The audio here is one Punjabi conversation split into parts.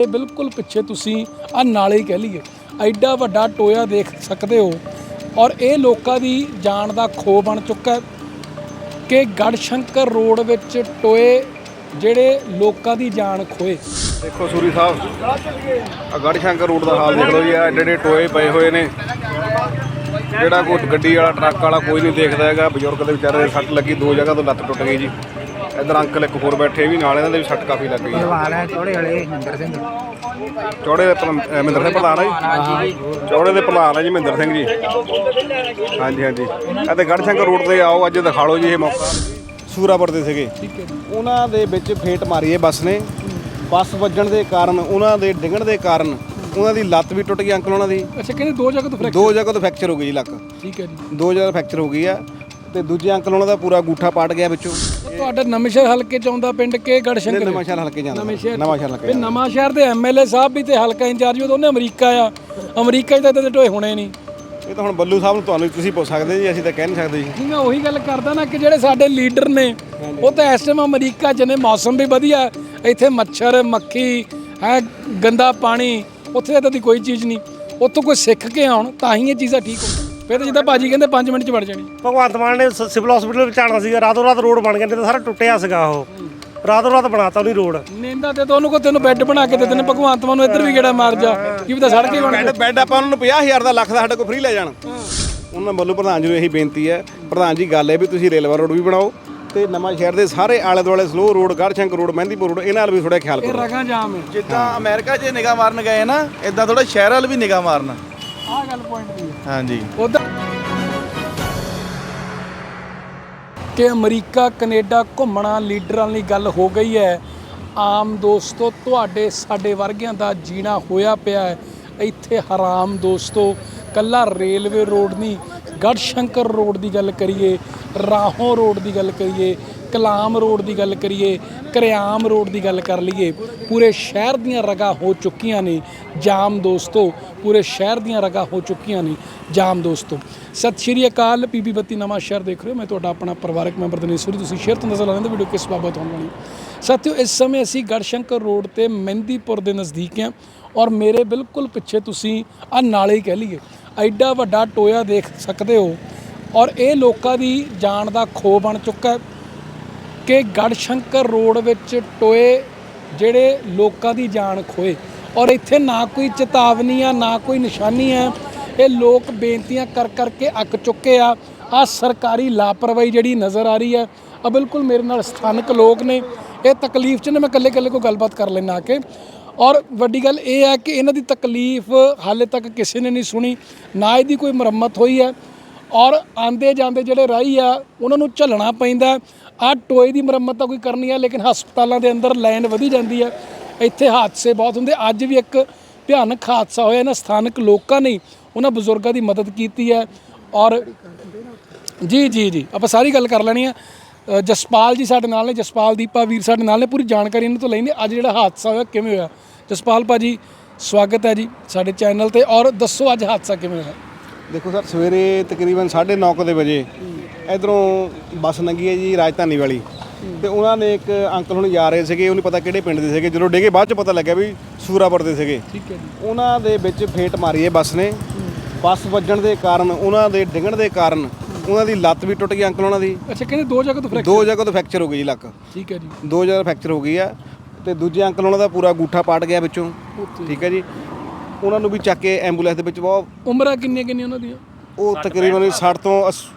ਇਹ ਬਿਲਕੁਲ ਪਿੱਛੇ ਤੁਸੀਂ ਆ ਨਾਲੇ ਹੀ ਕਹਿ ਲਈਏ। ਐਡਾ ਵੱਡਾ ਟੋਇਆ ਦੇਖ ਸਕਦੇ ਹੋ ਔਰ ਇਹ ਲੋਕਾਂ ਦੀ ਜਾਨ ਦਾ ਖੋ ਬਣ ਚੁੱਕਾ ਹੈ ਕਿ ਗੜਸ਼ੰਕਰ ਰੋਡ ਵਿੱਚ ਟੋਏ ਜਿਹੜੇ ਲੋਕਾਂ ਦੀ ਜਾਨ ਖੋਏ ਦੇਖੋ ਸੂਰੀ ਸਾਹਿਬ ਆ ਗੜ੍ਹ ਰੋਡ ਦਾ ਹਾਲ ਦੇਖ ਲਓ ਜੀ ਆ ਏਡੇ ਏਡੇ ਟੋਏ ਪਏ ਹੋਏ ਨੇ। ਜਿਹੜਾ ਕੋਈ ਗੱਡੀ ਵਾਲਾ, ਟਰੱਕ ਵਾਲਾ ਕੋਈ ਨਹੀਂ ਦੇਖਦਾ ਹੈਗਾ, ਬਜ਼ੁਰਗ ਦੇ ਵਿਚਾਰੇ ਦੇ ਸੱਟ ਲੱਗੀ, ਦੋ ਜਗ੍ਹਾ ਤੋਂ ਲੱਤ ਟੁੱਟ ਗਈ ਜੀ। ਇਧਰ ਅੰਕਲ ਇੱਕ ਹੋਰ ਬੈਠੇ ਵੀ ਨਾਲ ਇਹਨਾਂ ਦੇ ਵੀ ਸੱਟ ਕਾਫੀ ਲੱਗ ਗਈ ਹੈ ਭਲਵਾਨ ਹੈ ਚੌੜੇ ਵਾਲੇ ਮਹਿੰਦਰ ਸਿੰਘ। ਚੌੜੇ ਦੇ ਪ੍ਰਧਾਨ- ਅਹ ਮਹਿੰਦਰ ਸਿੰਘ ਪ੍ਰਧਾਨ ਹੈ ਜੀ। ਚੌੜੇ ਦੇ ਪ੍ਰਧਾਨ ਹੈ ਜੀ ਮਹਿੰਦਰ ਸਿੰਘ ਜੀ। ਹਾਂਜੀ ਹਾਂਜੀ। ਅਤੇ ਗੜ੍ਹ ਸ਼ੰਕਰ ਰੋਡ ਤੇ ਆਓ ਅੱਜ ਦਿਖਾ ਲਓ ਜੀ ਇਹ ਮੌਕਾ। ਸੂਰਾਪੁਰ ਦੇ ਸੀਗੇ। ਠੀਕ ਹੈ ਜੀ ਉਹਨਾਂ ਦੇ ਵਿੱਚ ਫੇਟ ਮਾਰੀ ਹੈ ਬੱਸ ਨੇ। ਬੱਸ ਵੱਜਣ ਦੇ ਕਾਰਨ ਉਹਨਾਂ ਦੇ ਡਿੱਗਣ ਦੇ ਕਾਰਨ ਉਹਨਾਂ ਦੀ ਲੱਤ ਵੀ ਟੁੱਟ ਗਈ ਅੰਕਲ ਉਹਨਾਂ ਦੀ। ਅੱਛਾ ਕਹਿੰਦੇ ਦੋ ਜਗ੍ਹਾ ਤੋਂ ਫ੍ਰੈਕਚਰ ਦੋ ਜਗ੍ਹਾ ਤੋਂ ਫ੍ਰੈਕਚਰ ਹੋ ਗਈ ਜੀ ਲੱਕ। ਠੀਕ ਹੈ ਜੀ। ਦੋ ਜਗ੍ਹਾ ਫ੍ਰੈਕਚਰ ਹੋ ਗਈ ਆ। ਤੇ ਦੂਜੇ ਅੰਕਲ ਉਹਨਾਂ ਦਾ ਪੂਰਾ ਗੂਠਾ ਪਾਟ ਗਿਆ ਵਿੱਚੋਂ। ਤੁਹਾਡਾ ਨਵਾਂਸ਼ਹਿਰ ਹਲਕੇ ਚ ਆਉਂਦਾ ਪਿੰਡ ਕੇ ਗੜਸ਼ੰਕਰ? ਨਵਾਂ ਸ਼ਹਿਰ ਹਲਕੇ ਜਾਂਦਾ ਨਵੇਂ ਸ਼ਹਿਰ ਹਲਕੇ ਨਵਾਂ ਸ਼ਹਿਰ ਦੇ ਐਮਐਲਏ ਸਾਹਿਬ ਵੀ ਤੇ ਹਲਕਾ ਇੰਚਾਰਜ ਉਹ ਦੋਨੇ ਅਮਰੀਕਾ ਆ। ਅਮਰੀਕਾ 'ਚ ਤਾਂ ਇਹਦੇ ਟੋਏ ਹੋਣੇ ਨਹੀਂ। ਇਹ ਤਾਂ ਹੁਣ ਬੱਲੂ ਸਾਹਿਬ ਨੂੰ ਤੁਹਾਨੂੰ ਤੁਸੀਂ ਪੁੱਛ ਸਕਦੇ ਜੀ ਅਸੀਂ ਤਾਂ ਕਹਿ ਨਹੀਂ ਸਕਦੇ ਜੀ। ਜੀ ਮੈਂ ਉਹੀ ਗੱਲ ਕਰਦਾ ਨਾ ਕਿ ਜਿਹੜੇ ਸਾਡੇ ਲੀਡਰ ਨੇ ਉਹ ਤਾਂ ਇਸ ਟਾਈਮ ਅਮਰੀਕਾ 'ਚ ਨੇ ਮੌਸਮ ਵੀ ਵਧੀਆ। ਇੱਥੇ ਮੱਛਰ ਮੱਖੀ ਹੈ ਗੰਦਾ ਪਾਣੀ ਉੱਥੇ ਤਾਂ ਦੀ ਕੋਈ ਚੀਜ਼ ਨਹੀਂ। ਉੱਥੋਂ ਕੋਈ ਸਿੱਖ ਕੇ ਆਉਣ ਤਾਂ ਹੀ ਇਹ ਚੀਜ਼ਾਂ ਠੀਕ ਹੋਣ ਫਿਰ ਤਾਂ ਜਿੱਦਾਂ ਭਾਜੀ ਕਹਿੰਦੇ 5 ਮਿੰਟ 'ਚ ਵੜ ਜਾਣੀ। ਭਗਵੰਤ ਮਾਨ ਨੇ ਸ- ਸਿਵਲ ਹਸਪੀਟਲ ਵਿੱਚ ਆਣਾ ਸੀਗਾ ਰਾਤੋਂ ਰਾਤ ਰੋਡ ਬਣ ਗਿਆ ਨਹੀਂ ਤਾਂ ਸਾਰਾ ਟੁੱਟਿਆ ਸੀਗਾ ਉਹ। ਰਾਤੋਂ ਰਾਤ ਬਣਾਤਾ ਉਹਨੇ ਰੋਡ। ਨੇਂਦਾ ਤੇ ਤਾਂ ਉਹਨੂੰ ਕੋ ਤੈਨੂੰ ਬੈੱਡ ਬਣਾ ਕੇ ਦੇ ਦੇਣੇ ਭਗਵੰਤ ਮਾਨ ਨੂੰ ਇੱਧਰ ਵੀ ਗੇੜਾ ਮਾਰ ਜਾ ਕੀ ਪਤਾ ਸੜਕ ਹੀ ਬਣ ਬੈੱਡ ਬੈੱਡ ਆਪਾਂ ਉਹਨਾਂ ਨੂੰ 50000 ਦਾ ਲੱਖ ਦਾ ਸਾਡੇ ਕੋਲ ਫ੍ਰੀ ਲੈ ਜਾਣ। ਉਹਨਾਂ ਵੱਲੋਂ ਪ੍ਰਧਾਨ ਜੀ ਨੂੰ ਇਹੀ ਬੇਨਤੀ ਹੈ। ਪ੍ਰਧਾਨ ਜੀ ਗੱਲ ਹੈ ਵੀ ਤੁਸੀਂ ਰੇਲਵੇ ਰੋਡ ਵੀ ਬਣਾਓ ਤੇ ਨਵਾਂ ਸ਼ਹਿਰ ਦੇ ਸਾਰੇ ਆਲੇ ਦੁਆਲੇ slow road Garhshankar road Mahindipur road ਇਹਨਾਂ ਨਾਲ ਵੀ ਥੋੜਾ ਖਿਆਲ ਇਹ ਕਰੋ। ਰਗਾਂ ਜਾਮ ਹੈ। ਜਿੱਦਾਂ ਅਮਰੀਕਾ 'ਚ ਨਿਗਾਹ ਮਾਰਨ ਗਏ ਨਾ ਇਦਾਂ ਥੋੜਾ ਸ਼ਹਿਰ ਵੱਲ ਵੀ ਨਿਗਾਹ ਮਾਰਨਾ। ਆਹ ਗੱਲ ਪੁਆਇੰਟ ਦੀ ਹੈ। ਹਾਂਜੀ। ਉਧਰ ਕਿ ਅਮਰੀਕਾ, ਕੈਨੇਡਾ ਘੁੰਮਣਾ ਲੀਡਰਾਂ ਲਈ ਗੱਲ ਹੋ ਗਈ ਹੈ। ਆਮ ਦੋਸਤੋ, ਤੁਹਾਡੇ, ਸਾਡੇ ਵਰਗਿਆਂ ਦਾ ਜੀਣਾ ਹੋਇਆ ਪਿਆ ਹੈ। ਇੱਥੇ ਹਰਾਮ ਦੋਸਤੋ, ਕੱਲਾ ਰੇਲਵੇ ਰੋਡ ਨਹੀਂ ਗੜਸ਼ੰਕਰ ਰੋਡ ਦੀ ਗੱਲ ਕਰੀਏ, ਰਾਹੋਂ ਰੋਡ ਦੀ ਗੱਲ ਕਰੀਏ, ਕਲਾਮ ਰੋਡ ਦੀ ਗੱਲ ਕਰੀਏ, ਕਰਿਆਮ ਰੋਡ ਦੀ ਗੱਲ ਕਰ ਲਈਏ, ਪੂਰੇ ਸ਼ਹਿਰ ਦੀਆਂ ਰਗਾਂ ਹੋ ਚੁੱਕੀਆਂ ਨੇ। ਜਾਮ ਦੋਸਤੋ, ਪੂਰੇ ਸ਼ਹਿਰ ਦੀਆਂ ਰਗਾਂ ਹੋ ਚੁੱਕੀਆਂ ਨੇ। ਜਾਮ ਦੋਸਤੋ ਸਤਿ ਸ਼੍ਰੀ ਅਕਾਲ ਪੀਪੀ ਬੱਤੀ ਨਵਾਂ ਸ਼ਹਿਰ ਦੇਖ ਰਹੇ ਹੋ। ਮੈਂ ਤੁਹਾਡਾ ਆਪਣਾ ਪਰਿਵਾਰਕ ਮੈਂਬਰ ਦਨੇਸ਼ਵਰੀ ਤੁਸੀਂ ਸ਼ੇਅਰ ਤੋਂ ਨਜ਼ਰ ਲਾਉਂਦੇ ਵੀਡੀਓ ਕਿਸ ਬਾਬਤ ਹੋਣ ਵਾਲੀ। ਸਾਥੀਓ, ਇਸ ਸਮੇਂ ਅਸੀਂ ਗੜਸ਼ੰਕਰ ਰੋਡ ਤੇ ਮਹਿੰਦੀਪੁਰ ਦੇ ਨਜ਼ਦੀਕ ਹਾਂ ਔਰ ਮੇਰੇ ਬਿਲਕੁਲ ਪਿੱਛੇ ਤੁਸੀਂ ਆ ਨਾਲੇ ਹੀ ਕਹਿ ਲਈਏ, ਐਡਾ ਵੱਡਾ ਟੋਇਆ ਦੇਖ ਸਕਦੇ ਹੋ ਔਰ ਇਹ ਲੋਕਾਂ ਦੀ ਜਾਨ ਦਾ ਖੋ ਬਣ ਚੁੱਕਾ ਹੈ ਕਿ ਗੜਸ਼ੰਕਰ ਰੋਡ ਵਿੱਚ ਟੋਏ ਜਿਹੜੇ ਲੋਕਾਂ ਦੀ ਜਾਨ ਖੋਏ ਔਰ ਇੱਥੇ ਨਾ ਕੋਈ ਚੇਤਾਵਨੀ ਆ ਨਾ ਕੋਈ ਨਿਸ਼ਾਨੀ ਹੈ ਇਹ ਲੋਕ ਬੇਨਤੀਆਂ ਕਰ ਕਰਕੇ ਅੱਕ ਚੁੱਕੇ ਆ। ਆ ਸਰਕਾਰੀ ਲਾਪਰਵਾਹੀ ਜਿਹੜੀ ਨਜ਼ਰ ਆ ਰਹੀ ਹੈ ਆ ਬਿਲਕੁਲ ਮੇਰੇ ਨਾਲ ਸਥਾਨਕ ਲੋਕ ਨੇ। ਇਹ ਤਕਲੀਫ 'ਚ ਨੇ, ਮੈਂ ਇਕੱਲੇ ਇਕੱਲੇ ਕੋਈ ਗੱਲਬਾਤ ਕਰ ਲੈਣਾ ਆ ਕੇ। ਔਰ ਵੱਡੀ ਗੱਲ ਇਹ ਹੈ ਕਿ ਇਹਨਾਂ ਦੀ ਤਕਲੀਫ ਹਾਲੇ ਤੱਕ ਕਿਸੇ ਨੇ ਨਹੀਂ ਸੁਣੀ, ਨਾ ਇਹਦੀ ਕੋਈ ਮੁਰੰਮਤ ਹੋਈ ਹੈ। ਔਰ ਆਂਦੇ ਜਾਂਦੇ ਜਿਹੜੇ ਰਾਹੀ ਆ, ਉਹਨਾਂ ਨੂੰ ਝੱਲਣਾ ਪੈਂਦਾ ਆ ਟੋਏ ਦੀ ਮੁਰੰਮਤ ਤਾਂ ਕੋਈ ਕਰਨੀ ਆ ਲੇਕਿਨ ਹਸਪਤਾਲਾਂ ਦੇ ਅੰਦਰ ਲਾਈਨ ਵਧੀ ਜਾਂਦੀ ਹੈ। ਇੱਥੇ ਹਾਦਸੇ ਬਹੁਤ ਹੁੰਦੇ, ਅੱਜ ਵੀ ਇੱਕ ਭਿਆਨਕ ਹਾਦਸਾ ਹੋਇਆ, ਇਹਨਾਂ ਸਥਾਨਕ ਲੋਕਾਂ ਨੇ। ਉਹਨਾਂ ਬਜ਼ੁਰਗਾਂ ਦੀ ਮਦਦ ਕੀਤੀ ਹੈ ਔਰ ਜੀ ਜੀ ਜੀ ਆਪਾਂ ਸਾਰੀ ਗੱਲ ਕਰ ਲੈਣੀ ਆ। ਜਸਪਾਲ ਜੀ ਸਾਡੇ ਨਾਲ ਨੇ ਜਸਪਾਲ ਦੀਪਾ ਵੀਰ ਸਾਡੇ ਨਾਲ ਨੇ ਪੂਰੀ ਜਾਣਕਾਰੀ ਇਹਨਾਂ ਤੋਂ ਲੈਣੀ ਅੱਜ ਜਿਹੜਾ ਹਾਦਸਾ ਹੋਇਆ ਕਿਵੇਂ ਹੋਇਆ? ਜਸਪਾਲ ਭਾਜੀ ਸਵਾਗਤ ਹੈ ਜੀ ਸਾਡੇ ਚੈਨਲ ਤੇ ਔਰ ਦੱਸੋ ਅੱਜ ਹਾਦਸਾ ਕਿਵੇਂ ਹੋਇਆ? ਦੇਖੋ ਸਰ ਸਵੇਰੇ ਤਕਰੀਬਨ 9:30 ਦੇ ਵਜੇ ਇਧਰੋਂ ਬੱਸ ਲੰਘੀ ਹੈ ਜੀ ਰਾਜਧਾਨੀ ਵਾਲੀ। ਤੇ ਉਹਨਾਂ ਨੇ ਇੱਕ ਅੰਕਲ ਹੁਣ ਜਾ ਰਹੇ ਸੀਗੇ ਉਹਨੂੰ ਪਤਾ ਕਿਹੜੇ ਪਿੰਡ ਦੇ ਸੀਗੇ। ਜਦੋਂ ਡੇਗੇ ਬਾਅਦ ਚ ਪਤਾ ਲੱਗਿਆ ਵੀ ਸੂਰਾਪੁਰ ਦੇ ਸੀਗੇ। ਠੀਕ ਹੈ ਜੀ। ਉਹਨਾਂ ਦੇ ਵਿੱਚ ਫੇਟ ਮਾਰੀ ਹੈ ਬੱਸ ਨੇ। ਬੱਸ ਵੱਜਣ ਦੇ ਕਾਰਨ ਉਹਨਾਂ ਦੇ ਡਿੱਗਣ ਦੇ ਕਾਰਨ ਉਹਨਾਂ ਦੀ ਲੱਤ ਵੀ ਟੁੱਟ ਗਈ ਅੰਕਲ ਉਹਨਾਂ ਦੀ। ਅੱਛਾ ਕਹਿੰਦੇ ਦੋ ਜਗ੍ਹਾ ਤੋਂ ਫ੍ਰੈਕਚਰ ਦੋ ਜਗ੍ਹਾ ਤੋਂ ਫ੍ਰੈਕਚਰ ਹੋ ਗਈ ਜੀ ਲੱਕ। ਠੀਕ ਹੈ ਜੀ। ਦੋ ਜਗ੍ਹਾ ਫ੍ਰੈਕਚਰ ਹੋ ਗਈ ਆ ਤੇ ਦੂਜੇ ਅੰਕਲ ਉਹਨਾਂ ਦਾ ਪੂਰਾ ਗੂਠਾ ਪਾਟ ਗਿਆ ਵਿੱਚੋਂ। ਠੀਕ ਹੈ ਜੀ। ਉਹਨਾਂ ਨੂੰ ਵੀ ਚੱਕ ਕੇ ਐਂਬੂਲੈਂਸ ਦੇ ਵਿੱਚ ਬਹੁਤ ਉਮਰਾਂ ਕਿੰਨੀਆਂ ਕਿੰਨੀਆਂ ਉਹਨਾਂ ਦੀਆਂ? ਉਹ ਤਕਰੀਬਨ 60 ਤੋਂ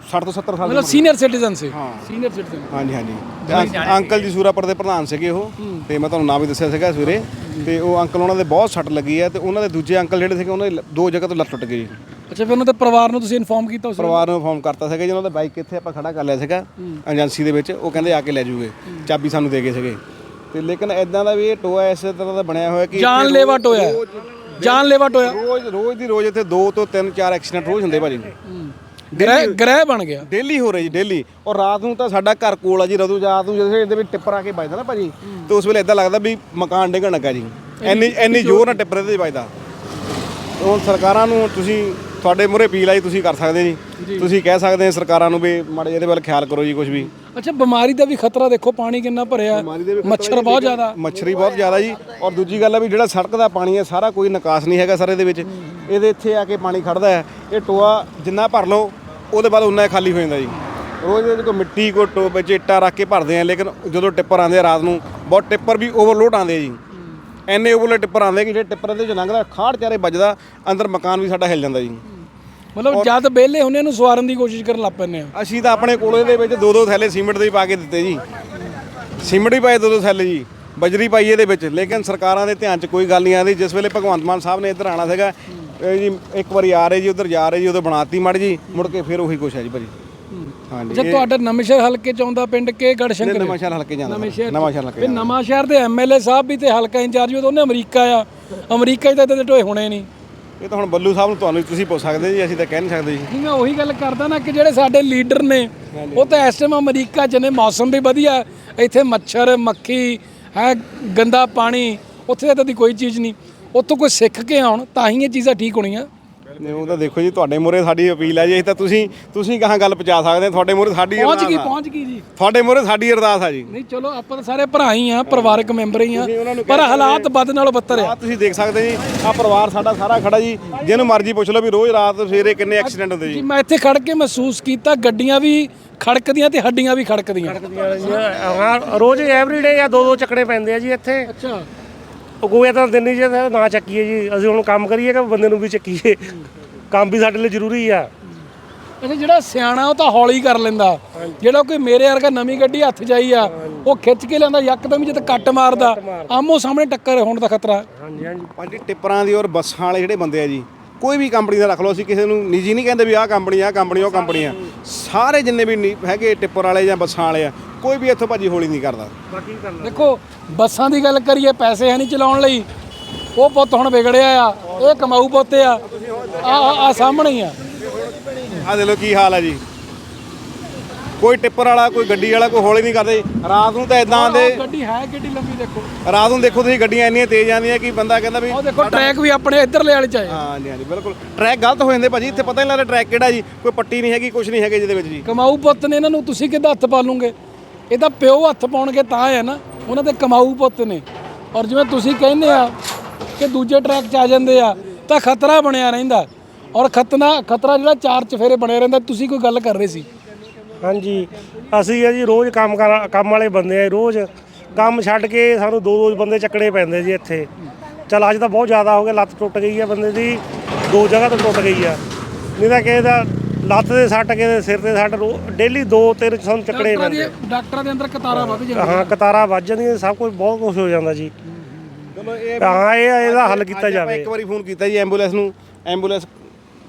60 ਤੋਂ 70 ਸਾਲ ਮਤਲਬ ਸੀਨੀਅਰ ਸਿਟੀਜ਼ਨ ਸੀ। Senior citizen. ਹਾਂਜੀ ਹਾਂਜੀ। ਤੇ ਅੰਕ- ਅੰਕਲ ਜੀ ਸੂਰਾਪੁਰ ਦੇ ਪ੍ਰਧਾਨ ਸੀਗੇ ਉਹ। ਤੇ ਮੈਂ ਤੁਹਾਨੂੰ ਨਾਮ ਵੀ ਦੱਸਿਆ ਸੀਗਾ ਸਵੇਰੇ। ਤੇ ਉਹ ਅੰਕਲ ਉਹਨਾਂ ਦੇ ਬਹੁਤ ਸੱਟ ਲੱਗੀ ਹੈ ਤੇ ਉਹਨਾਂ ਦੇ ਦੂਜੇ ਅੰਕਲ ਜਿਹੜੇ ਸੀਗੇ ਉਹਨਾਂ ਦੀ ਲ- ਦੋ ਜਗ੍ਹਾ ਤੋਂ ਲੱਤ ਟੁੱਟ ਗਈ ਅੱਛਾ ਫਿਰ ਉਹਨਾਂ ਦੇ ਪਰਿਵਾਰ ਨੂੰ ਤੁਸੀਂ ਇਨਫੋਰਮ ਕੀਤਾ ਉਸ ਪਰਿਵਾਰ ਨੂੰ ਫੋਨ ਕਰਤਾ ਸੀਗਾ ਜੀ। ਉਹਨਾਂ ਦਾ ਬਾਈਕ ਇੱਥੇ ਆਪਾਂ ਖੜਾ ਕਰ ਲਿਆ ਸੀਗਾ ਏਜੰਸੀ ਦੇ ਵਿੱਚ। ਉਹ ਕਹਿੰਦੇ ਆ ਕੇ ਲੈ ਜੂਗੇ। ਚਾਬੀ ਸਾਨੂੰ ਦੇ ਗਏ ਸੀਗੇ। ਤੇ ਲੇਕਿਨ ਇਦਾਂ ਦਾ ਵੀ ਇਹ ਟੋਆ ਇਸੇ ਤਰ੍ਹਾਂ ਦਾ ਬਣਿਆ ਹੋਇਆ ਕਿ ਜਾਨ ਇੱਥੇ ਲੈਵਾ ਰੋਜ਼- ਟੋਇਆ ਜਾਨ ਲੈਵਾ ਟੋਇਆ? ਰੋਜ਼ ਰੋਜ਼ ਦੀ ਰੋਜ਼ ਇੱਥੇ ਦੋ ਤੋਂ ਤਿੰਨ ਚਾਰ ਐਕਸੀਡੈਂਟ ਰੋਜ਼ ਹੁੰਦੇ ਭਾਜੀ। ਗ੍ਰਹਿ ਗ੍ਰਹਿ ਬਣ ਗਿਆ। ਡੇਲੀ ਹੋ ਰਹੀ ਜੀ ਡੇਲੀ ਔਰ ਰਾਤ ਨੂੰ ਤਾਂ ਸਾਡਾ ਘਰ ਕੋਲ ਆ ਜੀ ਰਦੂ ਰਾਤ ਨੂੰ ਜਦੋਂ ਇਹਦੇ ਵਿੱਚ ਟਿੱਪਰ ਆ ਕੇ ਵੱਜਦਾ ਨਾ ਭਾਜੀ। ਤੇ ਉਸ ਵੇਲੇ ਇਦਾਂ ਲੱਗਦਾ ਵੀ ਮਕਾਨ ਡਿੱਗਣ ਲੱਗਾ ਜੀ। ਇੰਨੀ ਇੰਨੀ ਜ਼ੋਰ ਨਾਲ ਟਿੱਪਰ ਇਹਦੇ 'ਚ ਵੱਜਦਾ। ਹੁਣ ਸਰਕਾਰਾਂ ਨੂੰ ਤੁਸੀਂ ਤੁਹਾਡੇ ਮੂਹਰੇ ਅਪੀਲ ਆ ਜੀ ਤੁਸੀਂ ਕਰ ਸਕਦੇ ਜੀ। ਤੁਸੀਂ ਕਹਿ ਸਕਦੇ ਆ ਸਰਕਾਰਾਂ ਨੂੰ ਵੀ ਮਾੜੇ ਜਿਹੇ ਇਹਦੇ ਵੱਲ ਖਿਆਲ ਕਰੋ ਜੀ ਕੁਝ ਵੀ। ਅੱਛਾ ਬਿਮਾਰੀ ਦਾ ਵੀ ਖਤਰਾ ਦੇਖੋ ਪਾਣੀ ਕਿੰਨਾ ਭਰਿਆ। ਮੱਛਰ ਬਹੁਤ ਜ਼ਿਆਦਾ। ਮੱਛਰੀ ਬਹੁਤ ਜ਼ਿਆਦਾ ਜੀ। ਔਰ ਦੂਜੀ ਗੱਲ ਆ ਵੀ ਜਿਹੜਾ ਸੜਕ ਦਾ ਪਾਣੀ ਹੈ ਸਾਰਾ ਕੋਈ ਨਿਕਾਸ ਨਹੀਂ ਹੈਗਾ ਸਰ ਇਹਦੇ ਵਿੱਚ। ਇਹਦੇ ਇੱਥੇ ਆ ਕੇ ਪਾਣੀ ਖੜਦਾ ਹੈ। ਇਹ ਟੋਆ ਜਿੰਨਾ ਭਰ ਲਓ ਉਹਦੇ ਬਾਅਦ ਉਨਾ ਹੀ ਖਾਲੀ ਹੋ ਜਾਂਦਾ ਜੀ। ਰੋਜ਼ ਇਹਦੇ ਕੋਈ ਮਿੱਟੀ ਕੋ ਟੋ ਵਿੱਚ ਇੱਟਾਂ ਰੱਖ ਕੇ ਭਰਦੇ ਆ ਲੇਕਿਨ ਜਦੋਂ ਟਿੱਪਰ ਆਉਂਦੇ ਆ ਰਾਤ ਨੂੰ ਬਹੁਤ ਟਿੱਪਰ ਵੀ ਓਵਰਲੋਡ ਆਉਂਦੇ ਆ ਜੀ। ਐਨੇ ਓਵਰਲੋਡ ਟਿੱਪਰ ਆਉਂਦੇ ਕਿ ਜਿਹੜੇ ਟਿੱਪਰ ਦੇ ਵਿੱਚ ਲੰਘਦਾ ਖਾੜ ਚਾਰੇ ਵੱਜਦਾ ਅੰਦਰ ਮਕਾਨ ਵੀ ਸਾਡਾ ਹਿਲ ਜਾਂਦਾ ਜੀ। ਮਤਲਬ ਜਦ ਵਿਹਲੇ ਹੁੰਨੇ ਨੂੰ ਸਵਾਰਨ ਦੀ ਕੋਸ਼ਿਸ਼ ਕਰਨ ਲੱਗ ਪੈਂਦੇ ਆ। ਅਸੀਂ ਤਾਂ ਆਪਣੇ ਕੋਲੇ ਦੇ ਵਿੱਚ ਦੋ ਦੋ ਥੈਲੇ ਸੀਮਿੰਟ ਦੇ ਪਾ ਕੇ ਦਿੱਤੇ ਜੀ। ਸੀਮਿੰਟ ਹੀ ਪਾਏ ਦੋ ਦੋ ਥੈਲੇ ਜੀ ਬਜਰੀ ਪਾਈ ਇਹਦੇ ਵਿੱਚ। ਲੇਕਿਨ ਸਰਕਾਰਾਂ ਦੇ ਧਿਆਨ 'ਚ ਕੋਈ ਗੱਲ ਨਹੀਂ ਆਉਂਦੀ ਜਿਸ ਵੇਲੇ ਭਗਵੰਤ ਮਾਨ ਸਾਹਿਬ ਨੇ ਇੱਧਰ ਆਣਾ ਸੀਗਾ ਇਹ ਜੀ ਇੱਕ ਵਾਰੀ ਆ ਰਹੇ ਜੀ ਉਧਰ ਜਾ ਰਹੇ ਜੀ ਉਦੋਂ ਬਣਾਤੀ ਮੜ ਜੀ ਮੁੜ ਕੇ ਫਿਰ ਉਹੀ ਕੁਛ ਹੈ ਜੀ ਭਾਜੀ। ਹਾਂਜੀ ਅੱਛਾ ਤੁਹਾਡਾ ਨਵਾਂਸ਼ਹਿਰ ਹਲਕੇ ਚ ਆਉਂਦਾ ਪਿੰਡ ਕੇ ਗੜਸ਼ੰਕਰ ਨਵਾਂ ਸ਼ਹਿਰ ਹਲਕੇ ਜਾਂਦਾ ਨਵੇਂ ਸ਼ਹਿਰ ਨਵਾਂ ਸ਼ਹਿਰ ਹਲਕੇ ਫਿਰ ਨਵਾਂ ਸ਼ਹਿਰ ਦੇ ਐਮਐਲਏ ਸਾਹਿਬ ਵੀ ਤੇ ਹਲਕਾ ਇੰਚਾਰਜ ਉਹ ਦੋਨੇ ਅਮਰੀਕਾ ਆ। ਅਮਰੀਕਾ 'ਚ ਤਾਂ ਇਹਦੇ ਟੋਏ ਹੋਣੇ ਨਹੀਂ। ਇਹ ਤਾਂ ਹੁਣ ਬੱਲੂ ਸਾਹਿਬ ਨੂੰ ਤੁਹਾਨੂੰ ਤੁਸੀਂ ਪੁੱਛ ਸਕਦੇ ਜੀ ਅਸੀਂ ਤਾਂ ਕਹਿ ਨਹੀਂ ਸਕਦੇ ਜੀ। ਨਹੀਂ ਮੈਂ ਉਹੀ ਗੱਲ ਕਰਦਾ ਨਾ ਕਿ ਜਿਹੜੇ ਸਾਡੇ ਲੀਡਰ ਨੇ ਉਹ ਤਾਂ ਇਸ ਟਾਈਮ ਅਮਰੀਕਾ 'ਚ ਨੇ ਮੌਸਮ ਵੀ ਵਧੀਆ ਹੈ। ਇੱਥੇ ਮੱਛਰ ਮੱਖੀ ਹੈ ਗੰਦਾ ਪਾਣੀ ਉੱਥੇ ਤਾਂ ਦੀ ਕੋਈ ਚੀਜ਼ ਨਹੀਂ। ਉੱਥੋਂ ਕੋਈ ਸਿੱਖ ਕੇ ਆਉਣ ਤਾਂ ਹੀ ਇਹ ਚੀਜ਼ਾਂ ਠੀਕ ਹੋਣੀਆਂ। ਨਹੀਂ ਉਹ ਤਾਂ ਦੇਖੋ ਜੀ ਤੁਹਾਡੇ ਮੂਹਰੇ ਸਾਡੀ ਅਪੀਲ ਹੈ ਜੀ ਅਸੀਂ ਤਾਂ ਤੁਸੀਂ ਤੁਸੀਂ ਕਹਾਂ ਗੱਲ ਪਹੁੰਚਾ ਸਕਦੇ ਹੋ, ਤੁਹਾਡੇ ਮੂਹਰੇ ਸਾਡੀ ਪਹੁੰਚ ਗਈ। ਪਹੁੰਚ ਗਈ ਜੀ। ਤੁਹਾਡੇ ਮੂਹਰੇ ਸਾਡੀ ਅਰਦਾਸ ਆ ਜੀ। ਨਹੀਂ ਚਲੋ ਆਪਾਂ ਤਾਂ ਸਾਰੇ ਭਰਾ ਹੀ ਆ ਪਰਿਵਾਰਕ ਮੈਂਬਰ ਹੀ ਆ ਪਰ ਹਾਲਾਤ ਵੱਧ ਨਾਲੋਂ ਬੱਤਰ ਆ। ਆ ਤੁਸੀਂ ਦੇਖ ਸਕਦੇ ਜੀ ਆ ਪਰਿਵਾਰ ਸਾਡਾ ਸਾਰਾ ਖੜਾ ਜੀ ਜਿਹਨੂੰ ਮਰਜ਼ੀ ਪੁੱਛ ਲਓ ਵੀ ਰੋਜ਼ ਰਾਤ ਸਵੇਰੇ ਕਿੰਨੇ ਐਕਸੀਡੈਂਟ ਹੁੰਦੇ ਜੀ। ਜੀ ਮੈਂ ਇੱਥੇ ਖੜ ਕੇ ਮਹਿਸੂਸ ਕੀਤਾ ਗੱਡੀਆਂ ਵੀ ਖੜਕਦੀਆਂ ਤੇ ਹੱਡੀਆਂ ਵੀ ਖੜਕਦੀਆਂ। ਹਾਂ ਰੋਜ਼ ਐਵਰੀਡੇ ਜਾਂ ਦੋ ਦੋ ਚੱਕਣੇ ਪੈਂਦੇ ਆ ਜੀ ਇੱਥੇ। ਅੱਛਾ। ਉਹ ਕੋਈ ਤਾਂ ਦਿਨ ਜੇ ਨਾ ਚੱਕੀਏ ਜੀ ਅਸੀਂ ਹੁਣ ਕੰਮ ਕਰੀਏ ਕਿ ਬੰਦੇ ਨੂੰ ਵੀ ਚੱਕੀਏ। ਕੰਮ ਵੀ ਸਾਡੇ ਲਈ ਜ਼ਰੂਰੀ ਆ। ਅੱਛਾ ਜਿਹੜਾ ਸਿਆਣਾ ਉਹ ਤਾਂ ਹੌਲੀ ਕਰ ਲੈਂਦਾ। ਜਿਹੜਾ ਕੋਈ ਮੇਰੇ ਵਰਗਾ ਨਵੀਂ ਗੱਡੀ ਹੱਥ 'ਚ ਆਈ ਆ ਉਹ ਖਿੱਚ ਕੇ ਲਿਆਂਦਾ ਯਕਦਮ ਜਦ ਕੱਟ ਮਾਰਦਾ। ਆਮੋ ਸਾਹਮਣੇ ਟੱਕਰ ਹੋਣ ਦਾ ਖਤਰਾ। ਹਾਂਜੀ ਹਾਂਜੀ। ਪੰਜ ਟਿੱਪਰਾਂ ਦੀ ਔਰ ਬੱਸਾਂ ਵਾਲੇ ਜਿਹੜੇ ਬੰਦੇ ਆ ਜੀ ਕੋਈ ਵੀ ਕੰਪਨੀ ਦਾ ਰੱਖ ਲਓ ਅਸੀਂ ਕਿਸੇ ਨੂੰ ਨਿੱਜੀ ਨਹੀਂ ਕਹਿੰਦੇ ਵੀ ਆਹ ਕੰਪਨੀ ਆਹ ਕੰਪਨੀ ਉਹ ਕੰਪਨੀ ਆ। ਸਾਰੇ ਜਿੰਨੇ ਵੀ ਨੀ- ਹੈਗੇ ਟਿੱਪਰ ਵਾਲੇ ਜਾਂ ਬੱਸਾਂ ਵਾਲੇ ਆ ਕੋਈ ਵੀ ਇੱਥੋਂ ਭਾਜੀ ਹੌਲੀ ਨਹੀਂ ਕਰਦਾ। ਦੇਖੋ ਬੱਸਾਂ ਦੀ ਗੱਲ ਕਰੀਏ ਪੈਸੇ ਹੈ ਨਹੀਂ ਚਲਾਉਣ ਲਈ। ਉਹ ਪੁੱਤ ਹੁਣ ਵਿਗੜਿਆ ਆ ਇਹ ਕਮਾਊ ਪੁੱਤ ਆ। ਆ ਆ ਸਾਹਮਣੇ ਹੀ ਆ। ਆਹ ਦੇ ਲੋ ਕੀ ਹਾਲ ਆ ਜੀ। ਕੋਈ ਟਿੱਪਰ ਵਾਲਾ ਕੋਈ ਗੱਡੀ ਵਾਲਾ ਕੋਈ ਹੌਲੀ ਨਹੀਂ ਕਰਦੇ। ਰਾਤ ਨੂੰ ਤਾਂ ਇਦਾਂ ਉਹ ਗੱਡੀ ਹੈ ਕਿੱਡੀ ਲੰਬੀ ਦੇਖੋ। ਰਾਤ ਨੂੰ ਦੇਖੋ ਤੁਸੀਂ ਗੱਡੀਆਂ ਇੰਨੀਆਂ ਤੇਜ਼ ਆਉਂਦੀਆਂ ਕਿ ਬੰਦਾ ਕਹਿੰਦਾ ਵੀ ਉਹ ਦੇਖੋ ਟਰੈਕ ਵੀ ਆਪਣੇ ਇੱਧਰਲੇ ਵਾਲੇ ਚ ਆਏ। ਹਾਂ ਜੀ ਹਾਂ ਜੀ ਬਿਲਕੁਲ। ਟਰੈਕ ਗਲਤ ਹੋ ਜਾਂਦੇ ਭਾਜੀ ਇੱਥੇ ਪਤਾ ਨਹੀਂ ਲੱਗਦਾ ਟਰੈਕ ਕਿਹੜਾ ਜੀ ਕੋਈ ਪੱਟੀ ਨਹੀਂ ਹੈਗੀ ਕੁਝ ਨਹੀਂ ਹੈਗੇ ਜਿਹਦੇ ਵਿੱਚ ਜੀ। ਕਮਾਊ ਪੁੱਤ ਨੇ ਇਹਨਾਂ ਨੂੰ ਤੁਸੀਂ ਕਿੱਦਾਂ ਹੱਥ ਪਾ ਲੂਗੇ ਇਹ ਤਾਂ ਪਿਓ ਹੱਥ ਪਾਉਣਗੇ ਤਾਂ ਹੈ ਨਾ ਉਹਨਾਂ ਦੇ ਕਮਾਊ ਪੁੱਤ ਨੇ। ਔਰ ਜਿਵੇਂ ਤੁਸੀਂ ਕਹਿੰਦੇ ਆ ਕਿ ਦੂਜੇ ਟਰੈਕ 'ਚ ਆ ਜਾਂਦੇ ਆ ਤਾਂ ਖਤਰਾ ਬਣਿਆ ਰਹਿੰਦਾ। ਔਰ ਖਤਨਾ ਖਤਰਾ ਜਿਹੜਾ ਚਾਰ ਚਫੇਰੇ ਬਣਿਆ ਰਹਿੰਦਾ ਤੁਸੀਂ ਕੋਈ ਗੱਲ ਕਰ ਰਹੇ ਸੀ? ਹਾਂਜੀ। ਅਸੀਂ ਆ ਜੀ ਰੋਜ਼ ਕੰਮ ਕਰ ਕੰਮ ਵਾਲੇ ਬੰਦੇ ਆ ਰੋਜ਼। ਕੰਮ ਛੱਡ ਕੇ ਸਾਨੂੰ ਦੋ ਦੋ ਬੰਦੇ ਚੱਕਣੇ ਪੈਂਦੇ ਜੀ ਇੱਥੇ। ਚਲ ਅੱਜ ਤਾਂ ਬਹੁਤ ਜ਼ਿਆਦਾ ਹੋ ਗਿਆ ਲੱਤ ਟੁੱਟ ਗਈ ਆ ਬੰਦੇ ਦੀ। ਦੋ ਜਗ੍ਹਾ ਤੋਂ ਟੁੱਟ ਗਈ ਆ। ਨਹੀਂ ਤਾਂ ਕਿਸੇ ਦਾ ਲੱਤ ਦੇ ਸੱਟ ਕਿਸੇ ਦੇ ਸਿਰ ਤੇ ਸੱਟ ਡੇਲੀ ਦੋ ਤਿੰਨ ਸਾਨੂੰ ਚੱਕਣੇ ਡਾਕਟਰਾਂ ਪੈਂਦੇ ਦੇ ਡਾਕਟਰਾਂ ਦੇ ਅੰਦਰ ਕਤਾਰਾਂ ਵੱਧ ਜਾਂਦੀਆਂ। ਹਾਂ ਕਤਾਰਾਂ ਵੱਜ ਜਾਂਦੀਆਂ ਸਭ ਕੁਝ ਬਹੁਤ ਕੁਝ ਹੋ ਜਾਂਦਾ ਜੀ। ਚਲੋ ਇਹ ਹਾਂ ਇਹ ਇਹਦਾ ਹੱਲ ਕੀਤਾ ਆਪਾਂ ਜਾਵੇ। ਇੱਕ ਵਾਰੀ ਫੋਨ ਕੀਤਾ ਜੀ ਐਂਬੂਲੈਂਸ ਨੂੰ। ਐਂਬੂਲੈਂਸ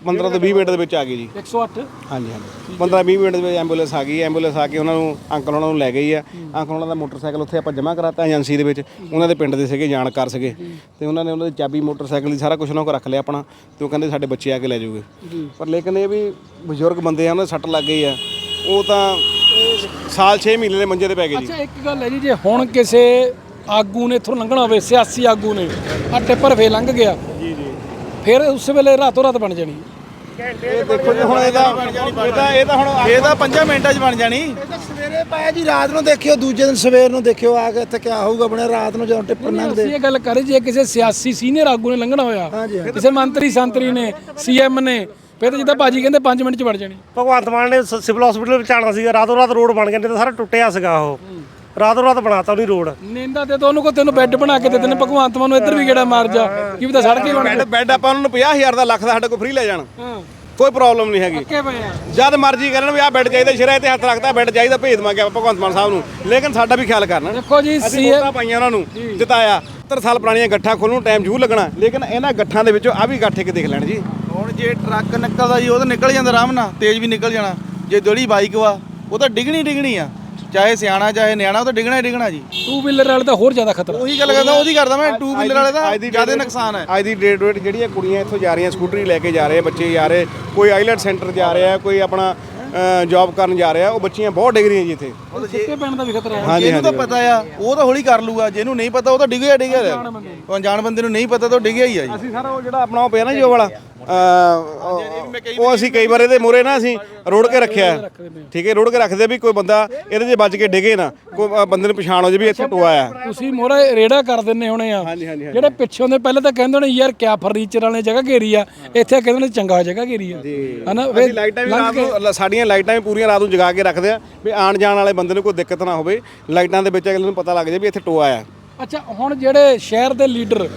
15 ਤੋਂ 20 ਮਿੰਟ ਦੇ ਵਿੱਚ ਆ ਗਈ ਜੀ। 108 ਹਾਂਜੀ ਹਾਂਜੀ। 15 20 ਮਿੰਟ ਦੇ ਵਿੱਚ ਐਂਬੂਲੈਂਸ ਆ ਗਈ ਐਂਬੂਲੈਂਸ ਆ ਕੇ ਉਹਨਾਂ ਨੂੰ ਅੰਕਲ ਉਹਨਾਂ ਨੂੰ ਲੈ ਗਈ ਆ। ਅੰਕਲ ਉਹਨਾਂ ਦਾ ਮੋਟਰਸਾਈਕਲ ਉੱਥੇ ਆਪਾਂ ਜਮ੍ਹਾਂ ਕਰਾਤਾ ਏਜੰਸੀ ਦੇ ਵਿੱਚ। ਉਹਨਾਂ ਦੇ ਪਿੰਡ ਦੇ ਸੀਗੇ ਜਾਣਕਾਰ ਸੀਗੇ। ਤੇ ਉਹਨਾਂ ਨੇ ਉਹਨਾਂ ਦੀ ਚਾਬੀ ਮੋਟਰਸਾਈਕਲ ਦੀ ਸਾਰਾ ਕੁਝ ਉਹਨਾਂ ਕੋਲ ਰੱਖ ਲਿਆ ਆਪਣਾ ਤੇ ਉਹ ਕਹਿੰਦੇ ਸਾਡੇ ਬੱਚੇ ਆ ਕੇ ਲੈ ਜਾਊਗੇ। ਪਰ ਲੇਕਿਨ ਇਹ ਵੀ ਬਜ਼ੁਰਗ ਬੰਦੇ ਆ ਉਹਨਾਂ ਦੇ ਸੱਟ ਲੱਗ ਗਈ ਆ। ਉਹ ਤਾਂ ਸਾਲ 6 ਮਹੀਨੇ ਦੇ ਮੰਜੇ ਤੇ ਪੈ ਗਏ ਜੀ। ਅੱਛਾ ਇੱਕ ਗੱਲ ਹੈ ਜੀ ਜੇ ਹੁਣ ਕਿਸੇ ਆਗੂ ਨੇ ਇੱਥੋਂ ਲੰਘਣਾ ਹੋਵੇ ਸਿਆਸੀ ਆਗੂ ਨੇ ਆ ਟਿੱਪਰ ਫੇ ਲੰਘ ਗਿਆ। ਜੀ ਜੀ। ਫਿਰ ਉਸ ਵੇਲੇ ਰਾਤੋਂ ਰਾਤ ਬਣ ਜਾਣੀ। ਇਹ ਦੇਖੋ ਜੀ ਹੁਣ ਇਹਦਾ ਇਹਦਾ ਇਹ ਤਾਂ ਹੁਣ ਇਹ ਤਾਂ 5 ਮਿੰਟਾਂ 'ਚ ਬਣ ਜਾਣੀ। ਸਵੇਰੇ ਪਾਇਆ ਜੀ ਰਾਤ ਨੂੰ ਦੇਖਿਓ ਦੂਜੇ ਦਿਨ ਸਵੇਰ ਨੂੰ ਦੇਖਿਓ ਆ ਕੇ ਇੱਥੇ ਕਿਆ ਹੋਊਗਾ ਆਪਣੇ ਰਾਤ ਨੂੰ ਜਦੋਂ ਟਿੱਪਰ ਲੰਘਦੇ। ਇਹ ਗੱਲ ਕਰੇ ਜੇ ਕਿਸੇ ਸਿਆਸੀ ਸੀਨੀਅਰ ਆਗੂ ਨੇ ਲੰਘਣਾ ਹੋਇਆ। ਕਿਸੇ ਮੰਤਰੀ ਸੰਤਰੀ ਨੇ ਸੀਐਮ ਨੇ ਫਿਰ ਤਾਂ ਜਿੱਦਾਂ ਭਾਜੀ ਕਹਿੰਦੇ 5 ਮਿੰਟ ਚ ਵੜ ਜਾਣੀ। ਭਗਵੰਤ ਮਾਨ ਨੇ ਸਿਵਲ ਹਸਪੀਟਲ ਵਿੱਚ ਆਣਾ ਸੀਗਾ ਰਾਤੋਂ ਰਾਤ ਰੋਡ ਬਣ ਗਿਆ ਨਹੀਂ ਤਾਂ ਸਾਰਾ ਟੁੱਟਿਆ ਸੀਗਾ ਉਹ। ਰਾਤੋਂ ਰਾਤ ਬਣਾਤਾ ਉਹਨੀ ਰੋਡ। ਨਿੰਦਾ ਤੇ ਤਾਂ ਉਹਨੂੰ ਕੋ ਤੈਨੂੰ ਬੈੱਡ ਬਣਾ ਕੇ ਦੇ ਦੇਣੇ ਭਗਵੰਤ ਮਾਨ ਨੂੰ ਇੱਧਰ ਵੀ ਗੇੜਾ ਮਾਰ ਜਾ। ਕੀ ਪਤਾ ਸੜਕ ਹੀ ਬਣ ਬੈੱਡ ਬੈੱਡ ਆਪਾਂ ਉਹਨਾਂ ਨੂੰ 50000 ਦਾ ਲੱਖ ਦਾ ਸਾਡੇ ਕੋਲ ਫ੍ਰੀ ਲੈ ਜਾਣ। ਹਾਂ। ਕੋਈ ਪ੍ਰੋਬਲਮ ਨਹੀਂ ਹੈਗੀ। ਪੱਕੇ ਪਏ ਆ। ਜਦ ਮਰਜ਼ੀ ਕਰਨ ਵੀ ਆ ਬੈੱਡ ਚਾਹੀਦਾ ਸ਼ਿਰੇ ਤੇ ਹੱਥ ਰੱਖਦਾ ਬੈੱਡ ਚਾਹੀਦਾ ਭੇਜ ਦਵਾਂਗੇ ਆਪਾਂ ਭਗਵੰਤ ਮਾਨ ਸਾਹਿਬ ਨੂੰ। ਲੇਕਿਨ ਸਾਡਾ ਵੀ ਖਿਆਲ ਕਰਨਾ। ਦੇਖੋ ਜੀ ਅਸੀਂ ਵੋਟਾਂ ਪਾਈਆਂ ਉਹਨਾਂ ਨੂੰ ਜਿਤਾਇਆ। 70 ਸਾਲ ਪੁਰਾਣੀਆਂ ਗੱਠਾਂ ਖੋਲ੍ਹਣ ਨੂੰ ਟਾਈਮ ਜ਼ਰੂਰ ਲੱਗਣਾ। ਲੇਕਿਨ ਇਹਨਾਂ ਗੱਠਾਂ ਦੇ ਵਿੱਚੋਂ ਆ ਵੀ ਗੱਠ ਇੱਕ ਦੇਖ ਲੈਣ ਜੀ। ਹੁਣ ਜੇ ਟਰੱਕ ਨਿਕਲਦਾ ਜੀ ਉਹ ਤਾਂ ਨਿਕਲ ਜਾਂਦਾ ਆਰਾਮ ਨਾਲ ਤੇਜ਼ ਵੀ ਨਿਕਲ ਜਾਣਾ। ਜੇ ਜਿਹੜੀ ਬਾਈਕ ਵਾ ਉਹ ਤਾਂ ਡਿਗਣੀ ਡਿਗਣੀ ਆ। ਚਾਹੇ ਸਿਆਣਾ ਚਾਹੇ ਨਿਆਣਾ ਉਹ ਤਾਂ ਡਿਗਣਾ ਹੀ ਡਿਗਣਾ ਜੀ। ਟੂ ਵੀਲਰ ਵਾਲੇ ਤਾਂ ਹੋਰ ਜ਼ਿਆਦਾ ਖਤਰਾ। ਉਹੀ ਗੱਲ ਕਰਦਾ ਉਹਦੀ ਕਰਦਾ ਮੈਂ ਟੂ ਵੀਲਰ ਵਾਲੇ ਦਾ ਜ਼ਿਆਦਾ ਨੁਕਸਾਨ ਹੈ। ਅੱਜ ਦੀ ਡੇਟ ਵੇਟ ਜਿਹੜੀਆਂ ਕੁੜੀਆਂ ਇੱਥੋਂ ਜਾ ਰਹੀਆਂ ਸਕੂਟਰੀ ਲੈ ਕੇ ਜਾ ਰਹੇ ਆ ਬੱਚੇ ਜਾ ਰਹੇ ਕੋਈ ਆਈਲੈਟ ਸੈਂਟਰ ਜਾ ਰਿਹਾ ਕੋਈ ਆਪਣਾ ਜੌਬ ਕਰਨ ਜਾ ਰਿਹਾ ਉਹ ਬੱਚੀਆਂ ਬਹੁਤ ਡਿਗ ਰਹੀਆਂ ਜੀ ਇੱਥੇ। ਸਿੱਕੇ ਪੈਣ ਦਾ ਵੀ ਖਤਰਾ ਹੈ। ਜਿਹਨੂੰ ਤਾਂ ਪਤਾ ਆ ਉਹ ਤਾਂ ਹੌਲੀ ਕਰ ਲੂਗਾ ਜਿਹਨੂੰ ਨਹੀਂ ਪਤਾ ਉਹ ਤਾਂ ਡਿੱਗਿਆ ਡਿੱਗਿਆ ਰਿਹਾ ਉਹ ਅਣਜਾਣ ਬੰਦੇ ਨੂੰ ਨਹੀਂ ਪਤਾ ਤਾਂ ਉਹ ਡਿੱਗਿਆ ਹੀ ਆ ਜੀ। ਅਸੀਂ ਸਾਰਾ ਉਹ ਜਿਹੜਾ ਆਪਣਾ ਉਹ ਪਿਆ ਨਾ ਜੀ ਉਹ ਵਾਲਾ ਅਹ, ਉਹ ਅਸੀਂ ਕਈ ਵਾਰ ਇਹਦੇ ਮੂਹਰੇ ਨਾ ਅਸੀਂ ਰੋੜ ਕੇ ਰੱਖਿਆ। ਹੈ। ਠੀਕ ਹੈ ਰੋੜ ਕੇ ਰੱਖਦੇ ਵੀ ਕੋਈ ਬੰਦਾ ਇਹਦੇ 'ਚ ਵੱਜ ਕੇ ਡਿੱਗੇ ਨਾ ਕੋਈ ਬੰਦੇ ਨੂੰ ਪਛਾਣ ਹੋ ਜੇ ਵੀ ਇੱਥੇ ਟੋਆ ਆ ਤੁਸੀਂ ਮੋਰੇ ਰੇੜਾ ਕਰ ਦਿੰਨੇ ਹੋਣੇ ਆ। ਹਾਂਜੀ, ਹਾਂਜੀ, ਜਿਹੜੇ ਪਿੱਛੋਂ ਦੇ ਪਹਿਲਾਂ ਤਾਂ ਕਹਿੰਦੇ ਹੋਣੇ ਯਾਰ ਕਿਆ ਫਰਨੀਚਰ ਵਾਲੇ ਜਗ੍ਹਾ ਘੇਰੀ ਆ। ਇੱਥੇ ਕਹਿੰਦੇ ਨੇ ਚੰਗਾ ਜਗ੍ਹਾ ਘੇਰੀ ਆ। ਹਨਾ ਅਸੀਂ ਲਾਈਟਾਂ ਵੀ ਰਾਤ ਨੂੰ ਲ- ਸਾਡੀਆਂ ਲਾਈਟਾਂ ਵੀ ਪੂਰੀਆਂ ਰਾਤ ਨੂੰ ਜਗਾ ਕੇ ਰੱਖਦੇ ਆ ਵੀ ਆਣ ਜਾਣ ਵਾਲੇ ਬੰਦੇ ਨੂੰ ਕੋਈ ਦਿੱਕਤ ਨਾ ਹੋਵੇ। ਲਾਈਟਾਂ ਦੇ ਵਿੱਚ ਅਗਲੇ ਨੂੰ ਪਤਾ ਲੱਗ ਜਾਏ ਵੀ ਇੱਥੇ ਟੋਆ ਆ। ਅੱਛਾ ਹੁਣ ਜਿਹੜੇ ਸ਼ਹਿਰ ਦੇ ਲੀਡਰ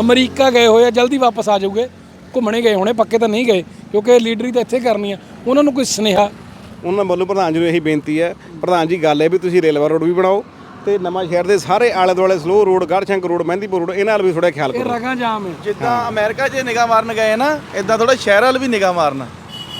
ਅਮਰੀਕਾ ਗਏ ਹੋਏ ਆ ਜਲਦੀ ਵਾਪਸ ਆ ਜਾਊਗੇ। ਘੁੰਮਣੇ ਗਏ ਹੋਣੇ ਪੱਕੇ ਤਾਂ ਨਹੀਂ ਗਏ ਕਿਉਂਕਿ ਲੀਡਰੀ ਤਾਂ ਇੱਥੇ ਕਰਨੀ ਆ। ਉਹਨਾਂ ਨੂੰ ਕੋਈ ਸੁਨੇਹਾ? ਉਹਨਾਂ ਵੱਲੋਂ ਪ੍ਰਧਾਨ ਜੀ ਨੂੰ ਇਹੀ ਬੇਨਤੀ ਹੈ। ਪ੍ਰਧਾਨ ਜੀ ਗੱਲ ਹੈ ਵੀ ਤੁਸੀਂ ਰੇਲਵੇ ਰੋਡ ਵੀ ਬਣਾਓ ਤੇ ਨਵਾਂ ਸ਼ਹਿਰ ਦੇ ਸਾਰੇ ਆਲੇ ਦੁਆਲੇ slow road Garhshankar road Mahindipur road ਇਹਨਾਂ ਵੱਲ ਵੀ ਥੋੜਾ ਖਿਆਲ ਇਹ ਕਰੋ। ਰਗਾ ਜਾਮ ਹੈ। ਜਿੱਦਾਂ ਅਮਰੀਕਾ 'ਚ ਨਿਗਾਹ ਮਾਰਨ ਗਏ ਨਾ ਇਦਾਂ ਥੋੜਾ ਸ਼ਹਿਰ ਵੱਲ ਵੀ ਨਿਗਾਹ ਮਾਰਨਾ।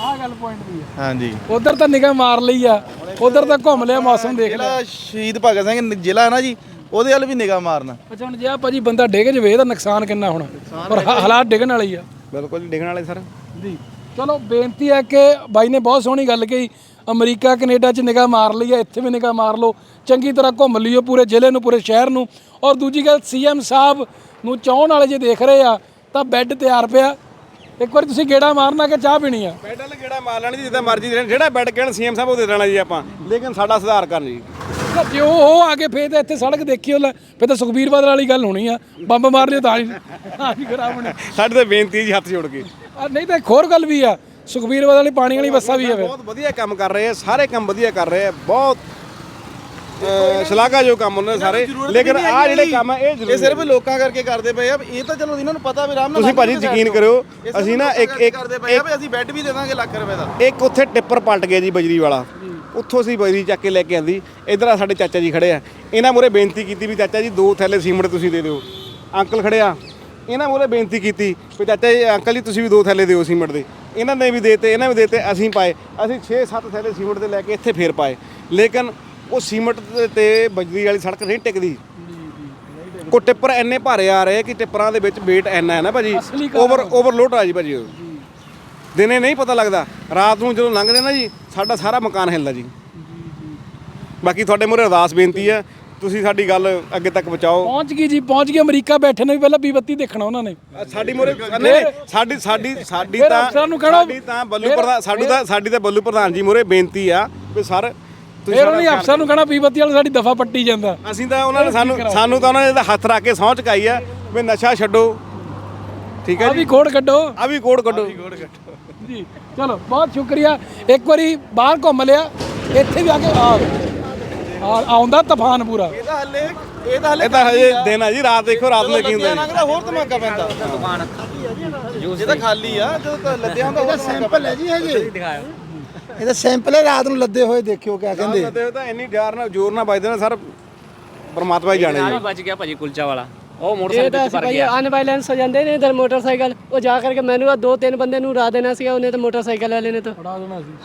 ਆਹ ਗੱਲ ਪੁਆਇੰਟ ਦੀ ਆ ਹਾਂਜੀ। ਉਧਰ ਤਾਂ ਨਿਗਾਹ ਮਾਰ ਲਈ ਆ। ਉਧਰ ਤਾਂ ਘੁੰਮ ਲਿਆ ਮੌਸਮ ਦੇਖ ਲਿਆ। ਸ਼ਹੀਦ ਭਗਤ ਸਿੰਘ ਜ਼ਿਲ੍ਹਾ ਹੈ ਨਾ ਜੀ ਉਹਦੇ ਵੱਲ ਵੀ ਨਿਗਾਹ ਮਾਰਨਾ। ਅੱਛਾ ਹੁਣ ਜੇ ਆ ਭਾਜੀ ਬੰਦਾ ਡਿੱਗ ਜਵੇ ਇਹਦਾ ਨੁਕਸਾਨ ਕਿੰਨਾ ਹੋਣਾ? ਪਰ ਹਾ- ਹਾਲਾਤ ਡਿੱਗਣ ਵਾਲੇ ਹੀ ਆ। ਬਿਲਕੁਲ ਜੀ ਡਿੱਗਣ ਵਾਲੇ ਸਰ। ਜੀ। ਚਲੋ ਬੇਨਤੀ ਹੈ ਕਿ ਬਾਈ ਨੇ ਬਹੁਤ ਸੋਹਣੀ ਗੱਲ ਕਹੀ। ਅਮਰੀਕਾ ਕੈਨੇਡਾ 'ਚ ਨਿਗਾਹ ਮਾਰ ਲਈ ਹੈ ਇੱਥੇ ਵੀ ਨਿਗਾਹ ਮਾਰ ਲਓ। ਚੰਗੀ ਤਰ੍ਹਾਂ ਘੁੰਮ ਲਿਓ ਪੂਰੇ ਜ਼ਿਲ੍ਹੇ ਨੂੰ ਪੂਰੇ ਸ਼ਹਿਰ ਨੂੰ। ਔਰ ਦੂਜੀ ਗੱਲ ਸੀਐਮ ਸਾਹਿਬ ਨੂੰ ਚਾਹਣ ਵਾਲੇ ਜੇ ਦੇਖ ਰਹੇ ਆ ਤਾਂ ਬੈੱਡ ਤਿਆਰ ਪਿਆ। ਇੱਕ ਵਾਰੀ ਤੁਸੀਂ ਗੇੜਾ ਮਾਰਨਾ ਕਿ ਚਾਹ ਪੀਣੀ ਆ? ਬੈੱਡ ਵਾਲੇ ਗੇੜਾ ਮਾਰ ਲੈਣੀ ਜਿੱਦਾਂ ਮਰਜ਼ੀ ਦੇਣ। ਜਿਹੜਾ ਬੈੱਡ ਕਹਿਣ ਸੀਐਮ ਸਾਹਿਬ ਉਹ ਦੇ ਦੇਣਾ ਜੀ ਆਪਾਂ। ਲੇਕਿਨ ਸਾਡਾ ਸੁਧਾਰ ਕਰਨ ਜੀ। ਜੇ ਉਹ ਉਹ ਆ ਕੇ ਫੇਰ ਤਾਂ ਇੱਥੇ ਸੜਕ ਦੇਖਿਓ ਲੈ ਫੇਰ ਤਾਂ ਸੁਖਬੀਰ ਬਾਦਲ ਵਾਲੀ ਗੱਲ ਹੋਣੀ ਆ। ਬੰਬ ਮਾਰ ਲਿਓ ਤਾਂ ਹੀ। ਹੀ ਖਰਾਬ ਹੋਣੀ। ਸਾਡੇ ਤੇ ਬੇਨਤੀ ਹੈ ਜੀ ਹੱਥ ਜੋੜ ਕੇ। ਆ ਨਹੀਂ ਤਾਂ ਇੱਕ ਹੋਰ ਗੱਲ ਵੀ ਆ। ਸੁਖਬੀਰ ਬਾਦਲ ਵਾਲੀ ਪਾਣੀ ਵਾਲੀ ਬੱਸਾਂ ਵੀ ਆ ਫਿਰ। ਬਹੁਤ ਵਧੀਆ ਕੰਮ ਕਰ ਰਹੇ ਆ ਸਾਰੇ ਕੰਮ ਵਧੀਆ ਕਰ ਰਹੇ ਆ ਬਹੁਤ ਅਹ, ਸ਼ਲਾਘਾਯੋਗ ਕੰਮ ਉਹਨਾਂ ਦੇ ਸਾਰੇ। ਲੇਕਿਨ ਆ ਜਿਹੜੇ ਕੰਮ ਆ ਇਹ ਜ਼ਰੂਰੀ ਇਹ ਸਿਰਫ ਲੋਕਾਂ ਕਰਕੇ ਕਰਦੇ ਪਏ ਆ। ਇਹ ਤਾਂ ਚਲੋ ਇਹਨਾਂ ਨੂੰ ਪਤਾ ਵੀ ਆਰਾਮ ਨਾਲ ਤੁਸੀਂ ਭਾਜੀ ਯਕੀਨ ਕਰਿਓ ਅਸੀਂ ਨਾ ਇੱਕ ਇੱਕ ਕਰਦੇ ਪਏ ਆ ਵੀ ਅਸੀਂ ਬੈੱਡ ਵੀ ਦੇ ਦਾਂਗੇ ਲੱਖ ਰੁਪਏ ਦਾ। ਇੱਕ ਉੱਥੇ ਟਿੱਪਰ ਪਲਟ ਗਿਆ ਜੀ ਬਜਰੀ ਵਾਲਾ। ਉੱਥੋਂ ਅਸੀਂ ਬਜਰੀ ਚੱਕ ਕੇ ਲੈ ਕੇ ਆਂਦੀ ਇਧਰ ਆ ਸਾਡੇ ਚਾਚਾ ਜੀ ਖੜੇ ਆ। ਇਹਨਾਂ ਮੂਹਰੇ ਬੇਨਤੀ ਕੀਤੀ ਵੀ ਚਾਚਾ ਜੀ ਦੋ ਥੈਲੇ ਸੀਮਿੰਟ ਤੁਸੀਂ ਦੇ ਦਿਓ। ਅੰਕਲ ਖੜੇ ਆ। ਇਹਨਾਂ ਮੂਹਰੇ ਬੇਨਤੀ ਕੀਤੀ ਵੀ ਚਾਚਾ ਜੀ ਅੰਕਲ ਜੀ ਤੁਸੀਂ ਵੀ ਦੋ ਥੈਲੇ ਦਿਓ ਸੀਮਿੰਟ ਦੇ। ਇਹਨਾਂ ਨੇ ਵੀ ਦੇਤੇ ਇਹਨਾਂ ਵੀ ਦੇਤੇ ਅਸੀਂ ਪਾਏ। ਅਸੀਂ 6-7 ਥੈਲੇ ਸੀਮਿੰਟ ਦੇ ਲੈ ਕੇ ਇੱਥੇ ਫੇਰ ਪਾਏ। ਲੇਕਿਨ ਉਹ ਸੀਮਿੰਟ ਤੇ- ਬਜਰੀ ਵਾਲੀ ਸੜਕ ਨਹੀਂ ਟਿਕਦੀ। ਕੋ ਟਿੱਪਰ ਇੰਨੇ ਭਾਰੇ ਆ ਰਹੇ ਕਿ ਟਿੱਪਰਾਂ ਦੇ ਵਿੱਚ weight ਇੰਨਾ ਹੈ ਨਾ ਭਾਜੀ? ਓਵਰ ਓਵਰਲੋਡ ਆ। ਜੀ ਭਾਜੀ ਦਿਨੇ ਨਹੀਂ ਪਤਾ ਲੱਗਦਾ। ਰਾਤ ਨੂੰ ਜਦੋਂ ਲੰਘਦੇ ਨਾ ਜੀ ਸਾਡਾ ਸਾਰਾ ਮਕਾਨ ਹਿੱਲਦਾ ਜੀ। ਬਾਕੀ ਤੁਹਾਡੇ ਮੂਹਰੇ ਅਰਦਾਸ ਬੇਨਤੀ ਹੈ ਤੁਸੀਂ ਸਾਡੀ ਗੱਲ ਅੱਗੇ ਤੱਕ ਪਹੁੰਚਾਓ। ਪਹੁੰਚ ਗਈ ਜੀ ਪਹੁੰਚ ਗਈ। ਅਮਰੀਕਾ ਬੈਠੇ ਨੇ ਵੀ ਪਹਿਲਾਂ 20 ਬੱਤੀ ਦੇਖਣਾ ਉਹਨਾਂ ਨੇ। ਸਾਡੀ ਮੂਹਰੇ ਨਹੀਂ ਸਾਡੀ ਸਾਡੀ ਸਾਡੀ ਫਿਰ ਤਾਂ ਅਫਸਰਾਂ ਨੂੰ ਕਹਿਣਾ- ਸਾਡੀ ਤਾਂ ਬੱਲੂ ਫਿਰ- ਪ੍ਰਧਾਨ ਸਾਡੀ ਤਾਂ ਸਾਡੀ ਤਾਂ ਬੱਲੂ ਪ੍ਰਧਾਨ ਜੀ ਮੂਹਰੇ ਬੇਨਤੀ ਆ ਵੀ ਸਰ ਤੁਸੀਂ ਫਿਰ ਸਾਡਾ ਅਫਸਰ ਨੂੰ ਕਹਣਾ 20 ਬੱਤੀ ਵਾਲਾ ਸਾਡੀ ਦਫਾ ਪੱਟੀ ਜਾਂਦਾ। ਅਸੀਂ ਤਾਂ ਉਹਨਾਂ ਨੇ ਸਾਨੂੰ ਸਾਨੂੰ ਤਾਂ ਉਹਨਾਂ ਨੇ ਤਾਂ ਹੱਥ ਰੱਖ ਕੇ ਸਹੁੰ ਚੁਕਾਈ ਆ ਵੀ ਨਸ਼ਾ ਛੱਡੋ। ਠੀਕ ਹੈ ਆ ਜੀ। ਵੀ ਕੋਡ ਕੱਢੋ। ਆ ਵੀ ਕੋਡ ਕੱਢੋ। ਜੀ। ਚਲੋ ਬਹੁਤ ਸ਼ੁਕਰੀਆ। ਇੱਕ ਵਾਰੀ ਬਾਹਰ ਘੁੰਮ ਲਿਆ। ਇੱਥੇ ਵੀ ਆ ਕੇ ਆ ਆ- ਆਉਂਦਾ ਤੂਫਾਨ ਪੂਰਾ। ਇਹ ਤਾਂ ਹੱਲੇ ਇਹ ਤਾਂ ਹੱਲੇ ਇਹ ਤਾਂ ਹਜੇ ਦਿਨ ਆ ਜੀ ਰਾਤ ਦੇਖੋ ਰਾਤ ਨੂੰ ਕੀ ਹੁੰਦਾ ਜੀ। ਲੰਘਦਾ ਹੋਰ ਧਮਾਕਾ ਪੈਂਦਾ। ਦੁਕਾਨ ਜੇ ਤਾਂ ਖਾਲੀ ਆ ਜਦੋਂ ਤਾਂ ਲੱਦਿਆ ਹੁੰਦਾ ਇਹਦਾ ਸੈਂਪਲ ਹੈ ਜੀ ਇਹ ਜੀ। ਇਹਦਾ ਸੈਂਪਲ ਹੈ ਰਾਤ ਨੂੰ ਲੱਦੇ ਹੋਏ ਦੇਖਿਓ ਕਿਆ ਕਹਿੰਦੇ। ਤਾਂ ਇੰਨੀ ਡਰ ਨਾਲ ਜ਼ੋਰ ਨਾਲ ਵੱਜਦੇ ਨੇ ਸਰ ਪਰਮਾਤਮਾ ਹੀ ਜਾਣੇ ਜੀ। ਬਚ ਗਿਆ ਭਾਜੀ ਕੁਲਚਾ ਵਾਲਾ। ਉਹ ਇਹ ਮੋਟਰਸਾਈਕਲ ਤਾਂ ਵਿੱਚ ਅਸੀਂ ਭਰ ਭਾਈ ਗਿਆ। ਹੋ ਜਾਂਦੇ ਨੇ ਇਧਰ ਮੋਟਰਸਾਈਕਲ। ਉਹ ਜਾ ਕਰਕੇ ਮੈਨੂੰ ਆ ਦੋ ਤਿੰਨ ਬੰਦੇ ਨੂੰ ਰਾ ਦੇਣਾ ਸੀਗਾ ਉਹਨੇ ਤਾਂ ਮੋਟਰਸਾਈਕਲ ਵਾਲੇ ਨੇ ਤਾਂ।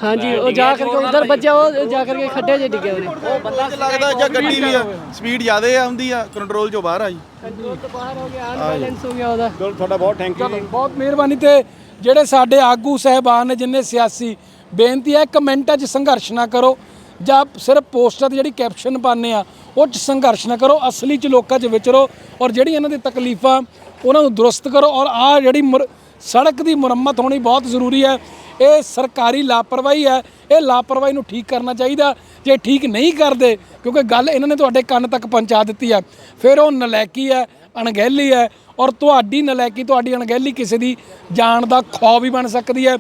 ਹਾਂਜੀ ਉਹ ਜਾ ਕਰਕੇ ਉਧਰ ਵੱਜਿਆ ਉਹ ਜਾ ਕਰਕੇ ਖੱਡੇ 'ਚ ਡਿੱਗੇ ਉਹਨੇ। ਉਹ ਬੰਦਾ ਲੱਗਦਾ ਜਾਂ ਗੱਡੀ ਵੀ ਆ ਸਪੀਡ ਜ਼ਿਆਦੇ ਆਉਂਦੀ ਆ ਕੰਟਰੋਲ ਚੋਂ ਬਾਹਰ ਆ ਜੀ ਕੰਟਰੋਲ ਤੋਂ ਬਾਹਰ ਹੋ ਗਿਆ ਅਨਬਾਈਲੈਂਸ ਹੋ ਗਿਆ ਉਹਦਾ। ਚਲੋ ਤੁਹਾਡਾ ਬਹੁਤ ਥੈਂਕ ਯੂ ਬਹੁਤ ਮਿਹਰਬਾਨੀ ਤੇ ਜਿਹੜੇ ਸਾਡੇ ਆਗੂ ਸਹਿਬਾਨ ਨੇ ਜਿੰਨੇ ਸਿਆਸੀ ਬੇਨਤੀ ਹੈ ਕਮੈਂਟਾਂ 'ਚ ਸੰਘਰਸ਼ ਨਾ ਕਰੋ। ਜਾਂ ਸਿਰਫ ਪੋਸਟਾਂ ਤੇ ਜਿਹੜੀ ਕੈਪਸ਼ਨ ਪਾਉਂਦੇ ਆ, ਉਹ 'ਚ ਸੰਘਰਸ਼ ਨਾ ਕਰੋ, ਅਸਲੀ 'ਚ ਲੋਕਾਂ 'ਚ ਵਿਚਰੋ ਔਰ ਜਿਹੜੀ ਇਹਨਾਂ ਦੀ ਤਕਲੀਫਾਂ, ਉਹਨਾਂ ਨੂੰ ਦਰੁਸਤ ਕਰੋ ਔਰ ਆ ਜਿਹੜੀ ਮੁਰ- ਸੜਕ ਦੀ ਮੁਰੰਮਤ ਹੋਣੀ ਬਹੁਤ ਜ਼ਰੂਰੀ ਹੈ। ਇਹ ਸਰਕਾਰੀ ਲਾਪਰਵਾਹੀ ਹੈ, ਇਹ ਲਾਪਰਵਾਹੀ ਨੂੰ ਠੀਕ ਕਰਨਾ ਚਾਹੀਦਾ। ਜੇ ਠੀਕ ਨਹੀਂ ਕਰਦੇ, ਕਿਉਂਕਿ ਗੱਲ ਇਹਨਾਂ ਨੇ ਤੁਹਾਡੇ ਕੰਨ ਤੱਕ ਪਹੁੰਚਾ ਦਿੱਤੀ ਹੈ ਫਿਰ ਉਹ ਨਲਾਇਕੀ ਹੈ, ਅਣਗਹਿਲੀ ਹੈ ਔਰ ਤੁਹਾਡੀ ਨਲਾਇਕੀ ਤੁਹਾਡੀ ਅਣਗਹਿਲੀ ਕਿਸੇ ਦੀ ਜਾਨ ਦਾ ਖੌ ਵੀ ਬਣ ਸਕਦੀ ਹੈ।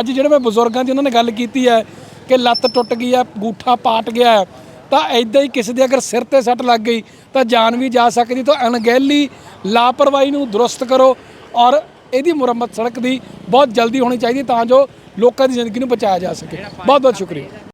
ਅੱਜ ਜਿਹੜੇ ਮੈਂ ਬਜ਼ੁਰਗਾਂ ਦੀ ਉਹਨਾਂ ਨੇ ਗੱਲ ਕੀਤੀ ਹੈ ਕਿ ਲੱਤ ਟੁੱਟ ਗਈ ਹੈ ਗੂਠਾ ਪਾਟ ਗਿਆ ਹੈ ਤਾਂ ਐਦਾਂ ਹੀ ਕਿਸੇ ਦੇ ਅਗਰ ਸਿਰ ਤੇ ਸੱਟ ਲੱਗ ਗਈ, ਤਾਂ ਜਾਨ ਵੀ ਜਾ ਸਕਦੀ, ਤਾਂ ਅਣਗਹਿਲੀ, ਲਾਪਰਵਾਹੀ ਨੂੰ ਦਰੁਸਤ ਕਰੋ ਔਰ ਇਹਦੀ ਮੁਰੰਮਤ ਸੜਕ ਦੀ ਬਹੁਤ ਜਲਦੀ ਹੋਣੀ ਚਾਹੀਦੀ ਤਾਂ ਜੋ ਲੋਕਾਂ ਦੀ ਜ਼ਿੰਦਗੀ ਨੂੰ ਬਚਾਇਆ ਜਾ ਸਕੇ। ਬਹੁਤ ਬਹੁਤ ਸ਼ੁਕਰੀਆ।